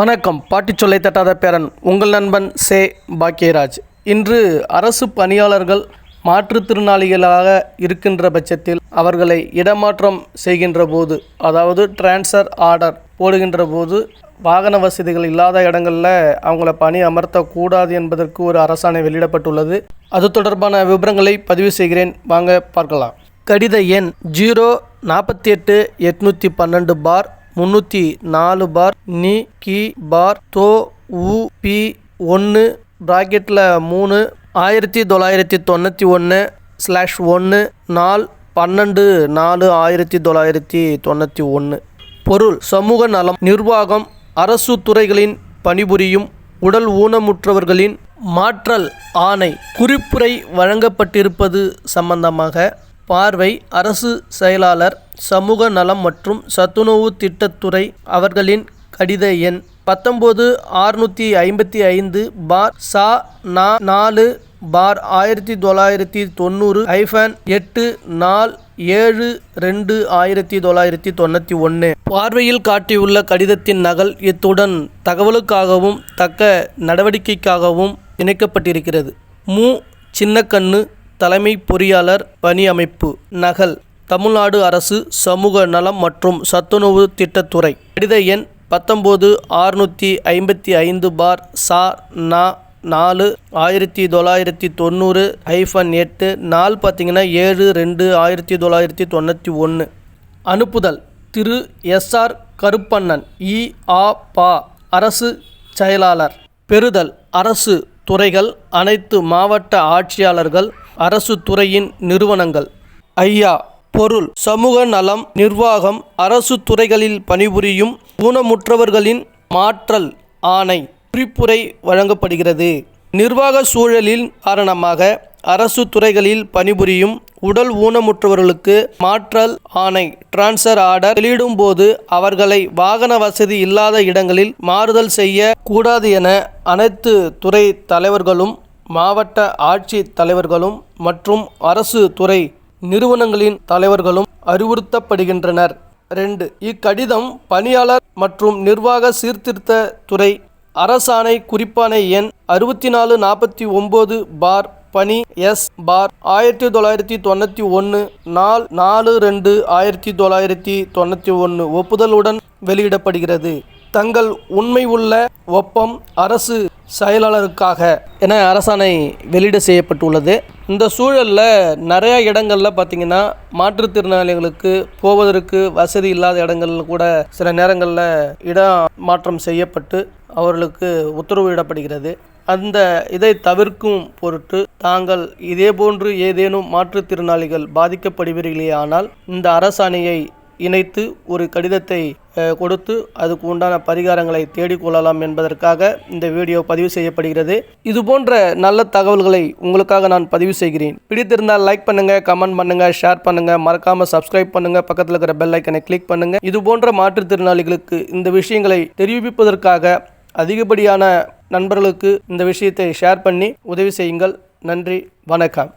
வணக்கம். பாட்டி சொல்லை தட்டாத பேரன் உங்கள் நண்பன் சே. பாக்கியராஜ். இன்று அரசு பணியாளர்கள் மாற்றுத்திறனாளிகளாக இருக்கின்ற பட்சத்தில் அவர்களை இடமாற்றம் செய்கின்ற போது அதாவது டிரான்ஸ்ஃபர் ஆர்டர் போடுகின்ற போது வாகன வசதிகள் இல்லாத இடங்களில் அவங்கள பணி அமர்த்தக்கூடாது என்பதற்கு ஒரு அரசாணை வெளியிடப்பட்டுள்ளது. அது தொடர்பான விவரங்களை பதிவு செய்கிறேன். வாங்க பார்க்கலாம். கடித எண் ஜீரோ நாற்பத்தி எட்டு எட்நூற்றி பன்னெண்டு பார் முந்நூற்றி நாலு பார் நீ கி பார் தோ உ பி ஒன்று ப்ராக்கெட்டில் மூணு ஆயிரத்தி தொள்ளாயிரத்தி தொண்ணூற்றி ஒன்று ஸ்லாஷ் ஒன்று நால் பன்னெண்டு நாலு ஆயிரத்தி தொள்ளாயிரத்தி தொண்ணூற்றி ஒன்று பொருள் சமூக நலம் நிர்வாகம் அரசு துறைகளின் பணிபுரியும் உடல் ஊனமுற்றவர்களின் மாற்றல் ஆணை குறிப்புரை வழங்கப்பட்டிருப்பது சம்பந்தமாக பார்வை அரசு செயலாளர் சமூக நலம் மற்றும் சத்துணவு திட்டத்துறை அவர்களின் கடித எண் பத்தொம்போது ஆறுநூற்றி ஐம்பத்தி ஐந்து பார் சா நா நாலு பார் ஆயிரத்தி தொள்ளாயிரத்தி தொண்ணூறு ஐஃபன் எட்டு நாள் ஏழு ரெண்டு ஆயிரத்தி தொள்ளாயிரத்தி தொண்ணூற்றி ஒன்று. பார்வையில் காட்டியுள்ள கடிதத்தின் நகல் இத்துடன் தகவலுக்காகவும் தக்க நடவடிக்கைக்காகவும் இணைக்கப்பட்டிருக்கிறது. மு. சின்னக்கண்ணு தலைமை பொறியாளர் பணி அமைப்பு நகல். தமிழ்நாடு அரசு சமூக நலம் மற்றும் சத்துணவு திட்டத்துறை. கடித எண் பத்தொம்போது ஆறுநூற்றி ஐம்பத்தி ஐந்து பார் சா நா நாலு ஆயிரத்தி தொள்ளாயிரத்தி தொண்ணூறு ஐஃபன் எட்டு நாள் பார்த்திங்கன்னா ஏழு ரெண்டு ஆயிரத்தி தொள்ளாயிரத்தி தொண்ணூற்றி ஒன்று. அனுப்புதல் திரு எஸ்ஆர் கருப்பண்ணன் இ ஆ பா அரசு செயலாளர். பெறுதல் அரசு துறைகள் அனைத்து மாவட்ட ஆட்சியாளர்கள் அரசு துறையின் நிறுவனங்கள். ஐயா பொருள் சமூக நலம் நிர்வாகம் அரசு துறைகளில் பணிபுரியும் ஊனமுற்றவர்களின் மாற்றல் ஆணை குறிப்புரை வழங்கப்படுகிறது. நிர்வாக சூழலில் காரணமாக அரசு துறைகளில் பணிபுரியும் உடல் ஊனமுற்றவர்களுக்கு மாற்றல் ஆணை டிரான்ஸ்ஃபர் ஆர்டர் வெளியிடும்போது அவர்களை வாகன வசதி இல்லாத இடங்களில் மாறுதல் செய்ய கூடாது என அனைத்து துறை தலைவர்களும் மாவட்ட ஆட்சி தலைவர்களும் மற்றும் அரசு துறை நிறுவனங்களின் தலைவர்களும் அறிவுறுத்தப்படுகின்றனர். ரெண்டு இக்கடிதம் பணியாளர் மற்றும் நிர்வாக சீர்திருத்த துறை அரசாணை குறிப்பானை எண் அறுபத்தி நாலு நாற்பத்தி ஒம்பது பார் பணி எஸ் பார் ஆயிரத்தி தொள்ளாயிரத்தி தொண்ணூற்றி ஒன்று நாலு நாலு ரெண்டு ஆயிரத்தி தொள்ளாயிரத்தி தொண்ணூற்றி ஒன்று ஒப்புதலுடன் வெளியிடப்படுகிறது. தங்கள் உண்மை உள்ள ஒப்பம் அரசு செயலாளருக்காக என அரசாணை வெளியிட செய்யப்பட்டுள்ளது. இந்த சூழலில் நிறையா இடங்களில் பார்த்திங்கன்னா மாற்றுத்திறனாளிகளுக்கு போவதற்கு வசதி இல்லாத இடங்களில் கூட சில நேரங்களில் இடம் மாற்றம் செய்யப்பட்டு அவர்களுக்கு உத்தரவிடப்படுகிறது அந்த இதை தவிர்க்கும் பொருட்டு தாங்கள் இதேபோன்று ஏதேனும் மாற்றுத்திறனாளிகள் பாதிக்கப்படுவீர்களே ஆனால் இந்த அரசாணையை இணைத்து ஒரு கடிதத்தை கொடுத்து அதுக்கு உண்டான பரிகாரங்களை தேடிக்கொள்ளலாம் என்பதற்காக இந்த வீடியோ பதிவு செய்யப்படுகிறது. இது போன்ற நல்ல தகவல்களை உங்களுக்காக நான் பதிவு செய்கிறேன். பிடித்திருந்தால் லைக் பண்ணுங்க கமெண்ட் பண்ணுங்க ஷேர் பண்ணுங்க. மறக்காம சப்ஸ்கிரைப் பண்ணுங்க. பக்கத்தில் இருக்கிற பெல் ஐக்கனை கிளிக் பண்ணுங்க. இது போன்ற மாற்றுத்திறனாளிகளுக்கு இந்த விஷயங்களை தெரிவிப்பதற்காக அதிகப்படியான நண்பர்களுக்கு இந்த விஷயத்தை ஷேர் பண்ணி உதவி செய்யுங்கள். நன்றி வணக்கம்.